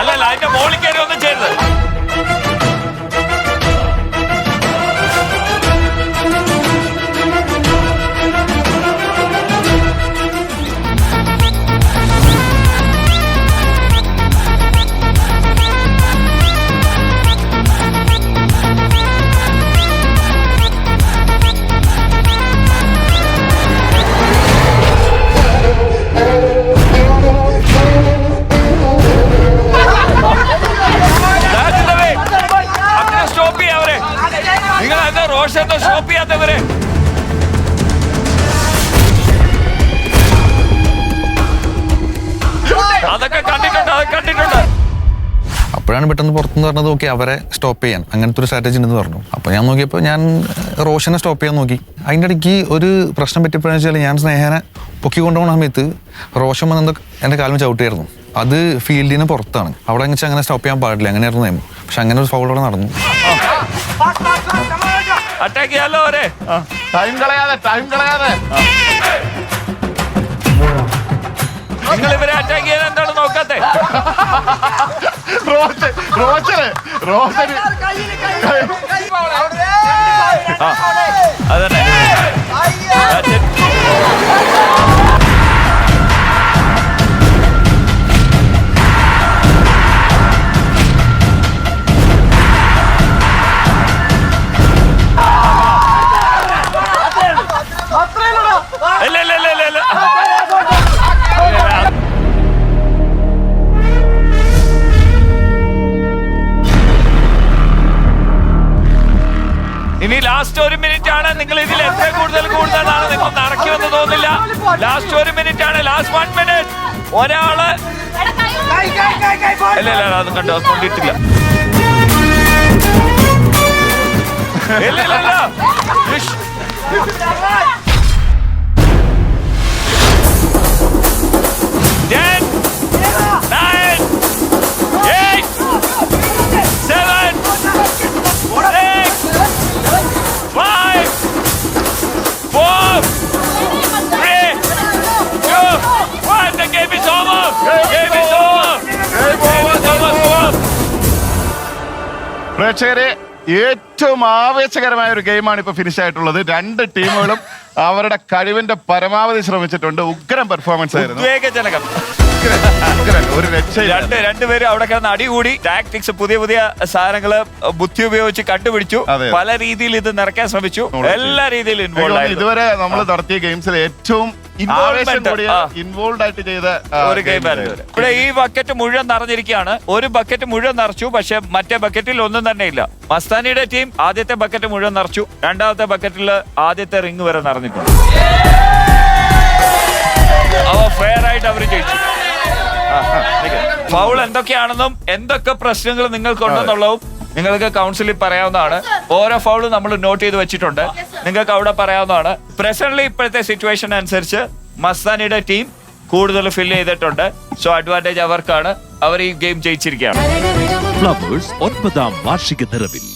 അല്ലല്ല അതിന്റെ മോളിൽ കയറി ഒന്നും ചെയ്യരുത്. റോഷത്തെ സ്റ്റോപ്പ് ചെയ്യാത്തവരെ അതൊക്കെ കണ്ടിട്ടുണ്ട് അതൊക്കെ കണ്ടിട്ടുണ്ട്. അപ്പോഴാണ് പെട്ടെന്ന് പുറത്തുനിന്ന് പറഞ്ഞത് ഓക്കെ അവരെ സ്റ്റോപ്പ് ചെയ്യാൻ. അങ്ങനത്തെ ഒരു സ്ട്രാറ്റജി ഉണ്ടെന്ന് പറഞ്ഞു. അപ്പോൾ ഞാൻ നോക്കിയപ്പോൾ ഞാൻ റോഷനെ സ്റ്റോപ്പ് ചെയ്യാൻ നോക്കി. അതിന്റെ ഇടയ്ക്ക് ഒരു പ്രശ്നം പറ്റിയപ്പോഴെന്ന് വെച്ചാൽ ഞാൻ സ്നേഹനെ പൊക്കി കൊണ്ടുപോകുന്ന സമയത്ത് റോഷൻ വന്നത് എന്റെ കാലം ചവിട്ടിയായിരുന്നു. അത് ഫീൽഡിന് പുറത്താണ്. അവിടെ വെച്ചാൽ അങ്ങനെ സ്റ്റോപ്പ് ചെയ്യാൻ പാടില്ല. അങ്ങനെയായിരുന്നു നിയമം പക്ഷെ അങ്ങനെ ഒരു ഫൗൾ അവിടെ നടന്നു. അറ്റാക്ക് ചെയ്യാലോ അവരെ? ടൈം കളയാതെ ടൈം കളയാതെ. നിങ്ങൾ ഇവരെ അറ്റാക്ക് ചെയ്യാൻ എന്താണ് നോക്കാത്തെ? റോഷൻ റോഷന് റോഷന് ലാസ്റ്റ് ഒരു മിനിറ്റ് ആണ് നിങ്ങൾ ഇതിൽ എത്ര കൂടുതൽ കൂടുതലാണ് നിങ്ങൾ നടക്കുമെന്ന് തോന്നില്ല ലാസ്റ്റ് ഒരു മിനിറ്റ് ആണ് ലാസ്റ്റ് വൺ മിനിറ്റ് ഒരാൾ ഇല്ല ഇല്ല അത് കണ്ടു? കൊണ്ടിട്ടില്ല. ഇല്ല ഇല്ല പ്രേക്ഷകരെ ഏറ്റവും ആവേശകരമായ ഒരു ഗെയിമാണ് ഇപ്പൊ ഫിനിഷ് ആയിട്ടുള്ളത്. രണ്ട് ടീമുകളും അവരുടെ കഴിവിന്റെ പരമാവധി ശ്രമിച്ചിട്ടുണ്ട്. ഉഗ്രം പെർഫോമൻസ് ആയിരുന്നു. ഉദ്വേഗജനകം. ഒരു രണ്ട് രണ്ടുപേരും അവിടെ കിടന്ന് അടികൂടി ടാക്ടിക്സ് പുതിയ പുതിയ സാധനങ്ങൾ ബുദ്ധി ഉപയോഗിച്ച് കണ്ടുപിടിച്ചു. പല രീതിയിൽ ഇത് നിറയ്ക്കാൻ ശ്രമിച്ചു. എല്ലാ രീതിയിലും ഇതുവരെ നമ്മൾ നടത്തിയ ഗെയിംസിൽ ഏറ്റവും ഇൻവോൾവ് ആയിട്ട് ചെയ്ത ഒരു ഗെയിം ആയിരുന്നു. ഇവിടെ ഈ ബക്കറ്റ് മുഴുവൻ നിറഞ്ഞിരിക്കുകയാണ്. ഒരു ബക്കറ്റ് മുഴുവൻ നിറച്ചു പക്ഷെ മറ്റേ ബക്കറ്റിൽ ഒന്നും തന്നെ ഇല്ല. മസ്താനിയുടെ ടീം ആദ്യത്തെ ബക്കറ്റ് മുഴുവൻ നിറച്ചു. രണ്ടാമത്തെ ബക്കറ്റിൽ ആദ്യത്തെ റിങ് വരെ നിറഞ്ഞിട്ടുണ്ട്. അവ ഫെയർ ആയിട്ട് അവർ ജയിച്ചു. ഫൗൾ എന്തൊക്കെയാണെന്നും എന്തൊക്കെ പ്രശ്നങ്ങൾ നിങ്ങൾക്കുണ്ടെന്നുള്ളതും നിങ്ങൾക്ക് കൗൺസിലിൽ പറയാവുന്നതാണ്. ഓരോ ഫൗളും നമ്മൾ നോട്ട് ചെയ്ത് വെച്ചിട്ടുണ്ട്. നിങ്ങൾക്ക് അവിടെ പറയാവുന്നതാണ്. പ്രസന്റ്ലി ഇപ്പോഴത്തെ സിറ്റുവേഷൻ അനുസരിച്ച് മസ്താനിയുടെ ടീം കൂടുതൽ ഫിൽ ചെയ്തിട്ടുണ്ട്. സോ അഡ്വാന്റേജ് അവർക്കാണ്. അവർ ഈ ഗെയിം ജയിച്ചിരിക്കുകയാണ്. ഒൻപതാം വാർഷിക നിറവിൽ.